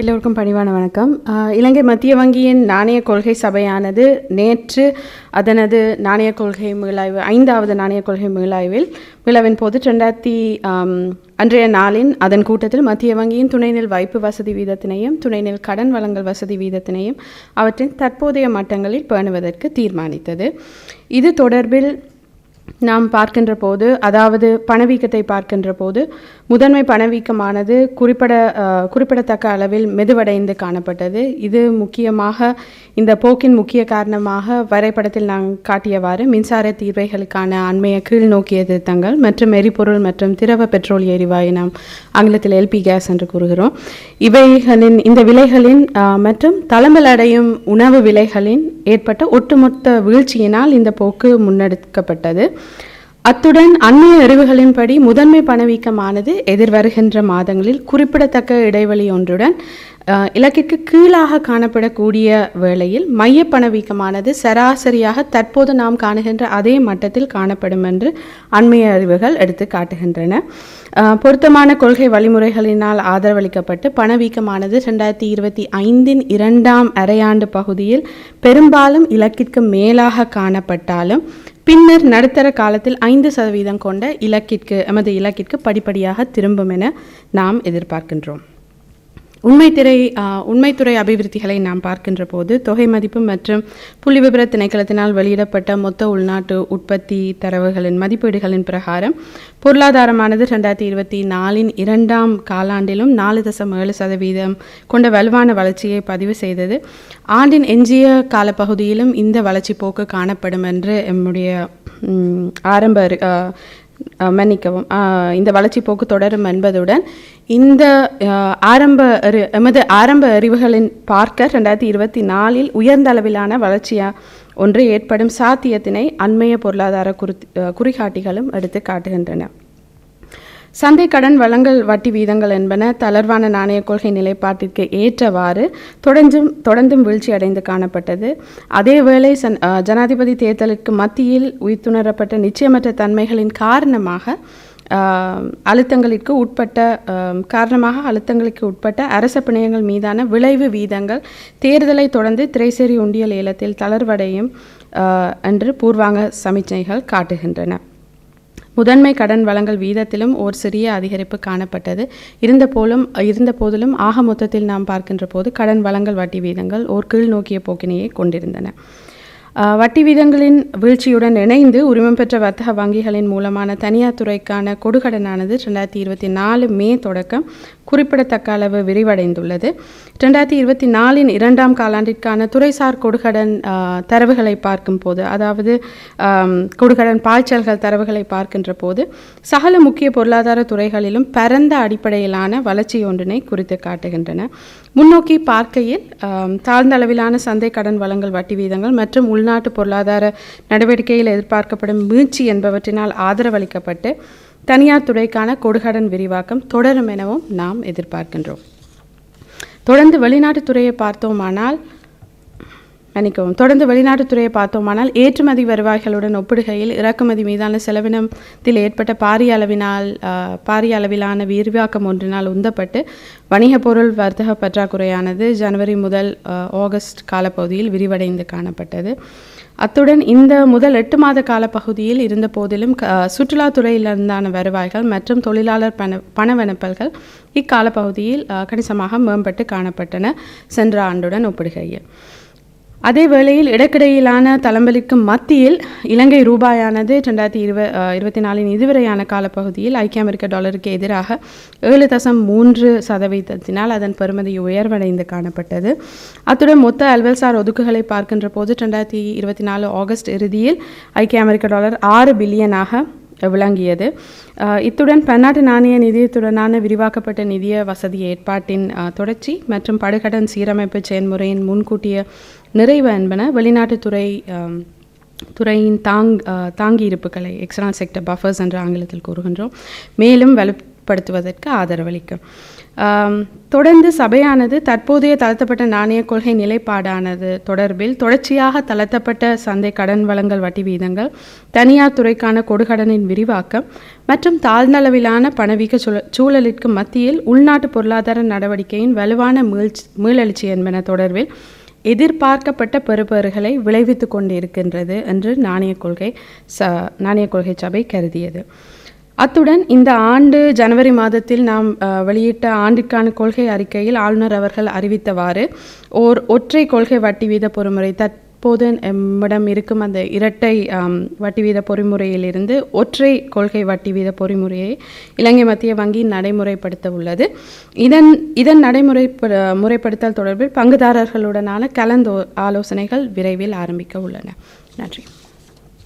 எல்லோருக்கும் பணிவான வணக்கம். இலங்கை மத்திய வங்கியின் நாணய கொள்கை சபையானது நேற்று அதனது நாணய கொள்கை மீளாய்வு ஐந்தாவது நாணய கொள்கை மீளாய்வில் மீளாவின் போது ரெண்டாயிரத்தி அன்றைய நாளின் அதன் கூட்டத்தில் மத்திய வங்கியின் துணைநெல் வைப்பு வசதி வீதத்தினையும் துணைநெல் கடன் வழங்கல் வசதி வீதத்தினையும் அவற்றின் தற்போதைய மட்டங்களில் பேணுவதற்கு தீர்மானித்தது. இது தொடர்பில் நாம் பார்க்கின்ற போது அதாவது பணவீக்கத்தை பார்க்கின்ற போது முதன்மை பணவீக்கமானது குறிப்பிட குறிப்பிடத்தக்க அளவில் மெதுவடைந்து காணப்பட்டது. இது முக்கியமாக இந்த போக்கின் முக்கிய காரணமாக வரைபடத்தில் நான் காட்டியவாறு மின்சார தீர்வைகளுக்கான அண்மைய கீழ் நோக்கிய திருத்தங்கள் மற்றும் எரிபொருள் மற்றும் திரவ பெட்ரோல் எரிவாயு நாம் ஆங்கிலத்தில் எல்பி கேஸ் என்று கூறுகிறோம். இவைகளின் இந்த விலைகளின் மற்றும் தளம்பலடையும் உணவு விலைகளின் ஏற்பட்ட ஒட்டுமொத்த வீழ்ச்சியினால் இந்த போக்கு முன்னெடுக்கப்பட்டது. அத்துடன் அந்நிய அறிவுகளின்படி முதன்மை பணவீக்கமானது எதிர்வருகின்ற மாதங்களில் குறிப்பிடத்தக்க இடைவெளி ஒன்றுடன் இலக்கிற்கு கீழாக காணப்படக்கூடிய வேளையில் மைய பணவீக்கமானது சராசரியாக தற்போது நாம் காணுகின்ற அதே மட்டத்தில் காணப்படும் என்று அண்மைய அறிவுகள் எடுத்து காட்டுகின்றன. அஹ், பொருத்தமான கொள்கை வழிமுறைகளினால் ஆதரவளிக்கப்பட்டு பணவீக்கமானது ரெண்டாயிரத்தி இருபத்தி ஐந்தின் இரண்டாம் அரையாண்டு பகுதியில் பெரும்பாலும் இலக்கிற்கு மேலாக காணப்பட்டாலும் பின்னர் நடுத்தர காலத்தில் ஐந்து சதவீதம் கொண்ட இலக்கிற்கு எமது இலக்கிற்கு படிப்படியாக திரும்பும் என நாம் எதிர்பார்க்கின்றோம். உண்மைத்துறை உண்மைத்துறை அபிவிருத்திகளை நாம் பார்க்கின்ற போது தொகை மதிப்பு மற்றும் புள்ளிவிபர திணைக்களத்தினால் வெளியிடப்பட்ட மொத்த உள்நாட்டு உற்பத்தி தரவுகளின் மதிப்பீடுகளின் பிரகாரம் பொருளாதாரமானது ரெண்டாயிரத்தி இருபத்தி நாலின் இரண்டாம் காலாண்டிலும் நாலு தசம் ஏழு சதவீதம் கொண்ட வலுவான வளர்ச்சியை பதிவு செய்தது. ஆண்டின் எஞ்சிய காலப்பகுதியிலும் இந்த வளர்ச்சி போக்கு காணப்படும் என்று எம்முடைய ஆரம்ப மன்னிக்கவும் இந்த வளர்ச்சி போக்கு தொடரும் என்பதுடன் இந்த ஆரம்ப அறி எமது ஆரம்ப அறிவுகளின் பார்க்க ரெண்டாயிரத்தி இருபத்தி நாலில் உயர்ந்த அளவிலான வளர்ச்சியா ஒன்று ஏற்படும் சாத்தியத்தினை அண்மைய பொருளாதார குறி குறிகாட்டிகளும் எடுத்து காட்டுகின்றன. சந்தை கடன் வழங்கல் வட்டி வீதங்கள் என்பன தளர்வான நாணய கொள்கை நிலைப்பாட்டிற்கு ஏற்றவாறு தொடர்ந்தும் தொடர்ந்தும் வீழ்ச்சி அடைந்து காணப்பட்டது. அதேவேளை சன் அஹ், ஜனாதிபதி தேர்தலுக்கு மத்தியில் உயிர்த்துணரப்பட்ட நிச்சயமற்ற தன்மைகளின் காரணமாக அழுத்தங்களுக்கு உட்பட்ட காரணமாக அழுத்தங்களுக்கு உட்பட்ட அரச பிணையங்கள் மீதான விளைவு வீதங்கள் தேர்தலை தொடர்ந்து திரைசேரி உண்டியல் ஏலத்தில் தளர்வடையும் என்று பூர்வாங்க சமிச்சைகள் காட்டுகின்றன. முதன்மை கடன் வழங்கல் வீதத்திலும் ஓர் சிறிய அதிகரிப்பு காணப்பட்டது. இருந்த போலும் இருந்த போதிலும் ஆக மொத்தத்தில் நாம் பார்க்கின்ற போது கடன் வழங்கல் வட்டி வீதங்கள் ஓர் கீழ் நோக்கிய போக்கினையே கொண்டிருந்தன. வட்டி வீதங்களின் வீழ்ச்சியுடன் இணைந்து உரிமம் பெற்ற வர்த்தக வங்கிகளின் மூலமான தனியார் துறைக்கான கொடுகடனானது ரெண்டாயிரத்தி இருபத்தி நாலு மே தொடக்கம் குறிப்பிடத்தக்க அளவு விரிவடைந்துள்ளது. ரெண்டாயிரத்தி இருபத்தி நாலின் இரண்டாம் காலாண்டிற்கான துறைசார் கொடுகடன் தரவுகளை பார்க்கும் போது அதாவது கொடுகடன் பாய்ச்சல்கள் தரவுகளை பார்க்கின்ற போது சகல முக்கிய பொருளாதார துறைகளிலும் பரந்த அடிப்படையிலான வளர்ச்சி ஒன்றினை குறித்து காட்டுகின்றன. முன்னோக்கி பார்க்கையில் தாழ்ந்த அளவிலான சந்தை கடன் வழங்கல் வட்டி வீதங்கள் மற்றும் உள்நாட்டு பொருளாதார நடவடிக்கையில் எதிர்பார்க்கப்படும் மீட்சி என்பவற்றினால் ஆதரவளிக்கப்பட்டு தனியார் துறைக்கான கொடுகடன் விரிவாக்கம் தொடரும் எனவும் நாம் எதிர்பார்க்கின்றோம். தொடர்ந்து வெளிநாட்டு துறையை பார்த்தோமானால் மன்னிக்கவும். தொடர்ந்து வெளிநாட்டு துறையை பார்த்தோமானால் ஏற்றுமதி வருவாய்களுடன் ஒப்பிடுகையில் இறக்குமதி மீதான செலவினத்தில் ஏற்பட்ட பாரிய அளவினால் பாரிய அளவிலான விரிவாக்கம் ஒன்றினால் உந்தப்பட்டு வணிகப் பொருள் வர்த்தக பற்றாக்குறையானது ஜனவரி முதல் ஆகஸ்ட் காலப்பகுதியில் விரிவடைந்து காணப்பட்டது. அத்துடன் இந்த முதல் எட்டு மாத காலப்பகுதியில் இருந்த போதிலும் சுற்றுலாத்துறையிலிருந்தான வருவாய்கள் மற்றும் தொழிலாளர் பண பணவெனப்பல்கள் இக்காலப்பகுதியில் பகுதியில் கணிசமாக மேம்பட்டு காணப்பட்டன சென்ற ஆண்டுடன் ஒப்பிடுகையில். அதே வேளையில் இடக்கிடையிலான தளம்பலிக்கும் மத்தியில் இலங்கை ரூபாயானது ரெண்டாயிரத்தி இருவ இருபத்தி நாலின் இதுவரையான காலப்பகுதியில் ஐக்கிய அமெரிக்க டாலருக்கு எதிராக ஏழு தசம் மூன்று சதவீதத்தினால் அதன் பெறுமதி உயர்வடைந்து காணப்பட்டது. அத்துடன் மொத்த அல்வல்சார் ஒதுக்குகளை பார்க்கின்ற போது ரெண்டாயிரத்தி இருபத்தி நாலு ஆகஸ்ட் இறுதியில் ஐக்கிய அமெரிக்க டாலர் ஆறு பில்லியனாக விளங்கியது. இத்துடன் பன்னாட்டு நாணய நிதியத்துடனான விரிவாக்கப்பட்ட நிதிய வசதி ஏற்பாட்டின் தொடர்ச்சி மற்றும் படுகடன் சீரமைப்பு செயல்முறையின் முன்கூட்டிய நிறைவு என்பன வெளிநாட்டுத்துறை துறையின் தாங் அஹ், தாங்கி இருப்புகளை எக்ஸ்டர்னல் செக்டர் பஃபர்ஸ் என்று ஆங்கிலத்தில் கூறுகின்றோம். மேலும் வலுப்படுத்துவதற்கு ஆதரவளிக்கும். தொடர்ந்து சபையானது தற்போதைய தளர்த்தப்பட்ட நாணய கொள்கை நிலைப்பாடானது தொடர்பில் தொடர்ச்சியாக தளர்த்தப்பட்ட சந்தை கடன் வழங்கல் வட்டி வீதங்கள் தனியார் துறைக்கான கொடுகடனின் விரிவாக்கம் மற்றும் தாழ்ந்தளவிலான பணவீக்க சூழ- சூழலிற்கு மத்தியில் உள்நாட்டு பொருளாதார நடவடிக்கையின் வலுவான மீள்ச்சி மீளெழுச்சி என்பன தொடர்பில் எதிர்பார்க்கப்பட்ட பெறுபேறுகளை விளைவித்து கொண்டிருக்கின்றது என்று நாணய கொள்கை ச நாணய கொள்கை சபை கருதியது. அத்துடன் இந்த ஆண்டு ஜனவரி மாதத்தில் நாம் அஹ், வெளியிட்ட ஆண்டிற்கான கொள்கை அறிக்கையில் ஆளுநர் அவர்கள் அறிவித்தவாறு ஓர் ஒற்றை கொள்கை வட்டி வீத பொறுமுறை இப்போது நம்மிடம் இருக்கும் அந்த இரட்டை வட்டி வீத பொறிமுறையிலிருந்து ஒற்றை கொள்கை வட்டி வீத பொறிமுறையை இலங்கை மத்திய வங்கி நடைமுறைப்படுத்த உள்ளது இதன் இதன் நடைமுறை முறைப்படுத்தல் தொடர்பில் பங்குதாரர்களுடனான கலந்து ஆலோசனைகள் விரைவில் ஆரம்பிக்க உள்ளன. நன்றி.